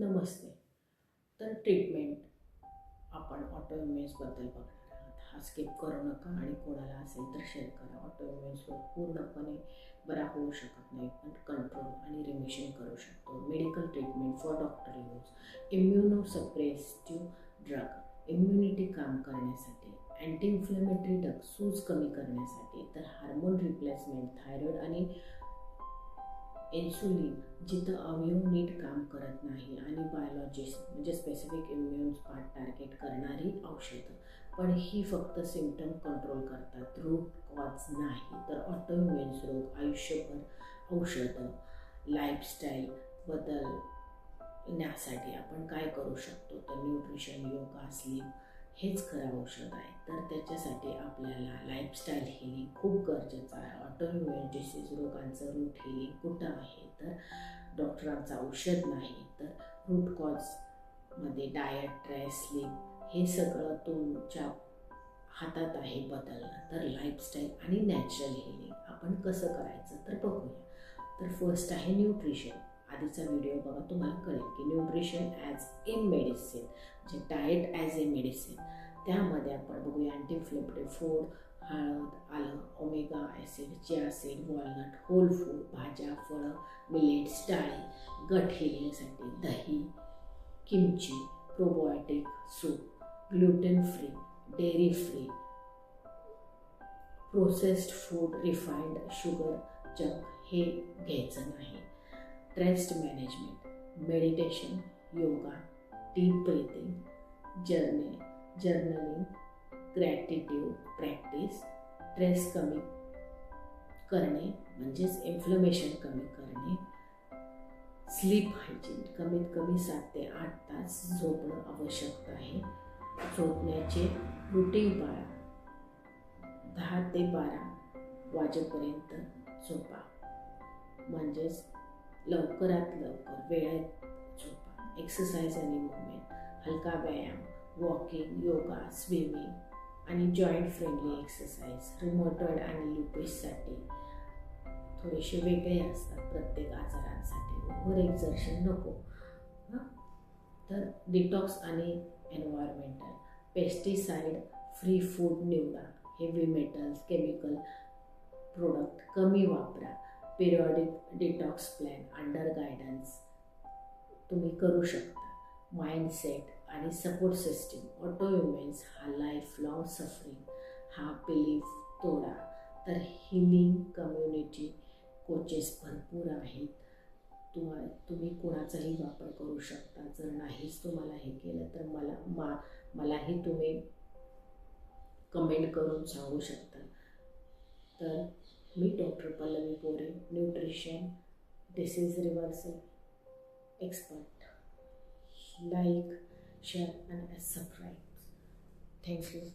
नमस्ते. तर ट्रीटमेंट आपण ऑटोइम्युन्सबद्दल बघणार आहोत. हा स्किप करू नका आणि कोणाला असेल तर शेअर करा. ऑटोइम्युन्सवर पूर्णपणे बरा होऊ शकत नाही पण कंट्रोल आणि रिमिशन करू शकतो. Medical treatment for doctor use immunosuppressive drug immunity काम करण्यासाठी अँटी इन्फ्लेमेटरी ड्रग सूज कमी करण्यासाठी तर हार्मोन रिप्लेसमेंट थायरॉइड आणि इन्सुलिन जिथं अवयव नीट काम करत नाही आणि बायोलॉजिस्ट म्हणजे स्पेसिफिक इम्युन पार्ट टार्गेट करणारी औषधं. पण ही फक्त सिमटम कंट्रोल करतात. रूट कॉज नाही तर ऑटोम्युन्स रोग आयुष्यभर औषधं लाईफस्टाईल बदलण्यासाठी आपण काय करू शकतो? तर न्यूट्रिशन योगा स्लीप हेच खरं औषध आहे. तर त्याच्यासाठी आपल्याला लाईफस्टाईल हिलिंग खूप गरजेचं आहे. ऑटोइम्युन डिसीज रोगांचं रूट हिलिंग कुठं आहे? तर डॉक्टरांचं औषध नाही तर रूट कॉजमध्ये डायट ट्रेस स्लीप हे सगळं तुमच्या हातात आहे बदलणं. तर लाईफस्टाईल आणि नॅचरल हिलिंग आपण कसं करायचं? तर बघूया. तर फर्स्ट आहे न्यूट्रिशन आधीचा व्हिडिओ बघा तुम्हाला कळेल की न्यूट्रिशन ॲज ए मेडिसिन म्हणजे डाएट ॲज ए मेडिसिन त्यामध्ये आपण बघूया अँटीफ्लेमेटरी फूड हळद आलं omega acid chia seed walnut whole food भाज्या फळं मिलेट्स डाळी गट हिलिंगसाठी दही kimchi probiotic soup gluten free dairy free processed food refined sugar junk हे घ्यायचं नाही. Stress management meditation yoga deep breathing journey journaling gratitude practice stress कमी करणे म्हणजेच इन्फ्लमेशन कमी करणे स्लीप हायजीन कमीत कमी सात ते आठ तास झोपणं आवश्यक आहे. झोपण्याचे रुटीन पाळा. दहा ते बारा वाजेपर्यंत झोपा. म्हणजेच लवकरात लवकर वेळेत झोपा. एक्सरसाइज आणि मुवमेंट हलका व्यायाम वॉकिंग योगा स्विमिंग आणि जॉईंट फ्रेंडली एक्सरसाइज रिमोटॉइड आणि लुपेससाठी थोडेसे वेगळे असतात प्रत्येक आजारांसाठी. ओव्हर एक्झर्शन नको. हां? तर डिटॉक्स आणि एन्व्हायरमेंटल पेस्टिसाईड फ्री फूड निवडा. हेवी मेटल्स केमिकल प्रोडक्ट कमी वापरा. Periodic detox plan under guidance तुम्ही करू शकता. माइंडसेट आणि सपोर्ट सिस्टीम ऑटो ऑटोइम्युन्स हा लाईफ लॉंग सफरिंग हा बिलीफ तोडा. तर हिलिंग कम्युनिटी कोचेस भरपूर आहेत. तु तुम्ही कुणाचाही वापर करू शकता. जर नाहीच तुम्हाला हे केलं तर मला मा मलाही तुम्ही कमेंट करून सांगू शकता. तर meet Dr. Pallavi Pore, nutrition, disease reversal expert. Like, share, and subscribe. Thank you.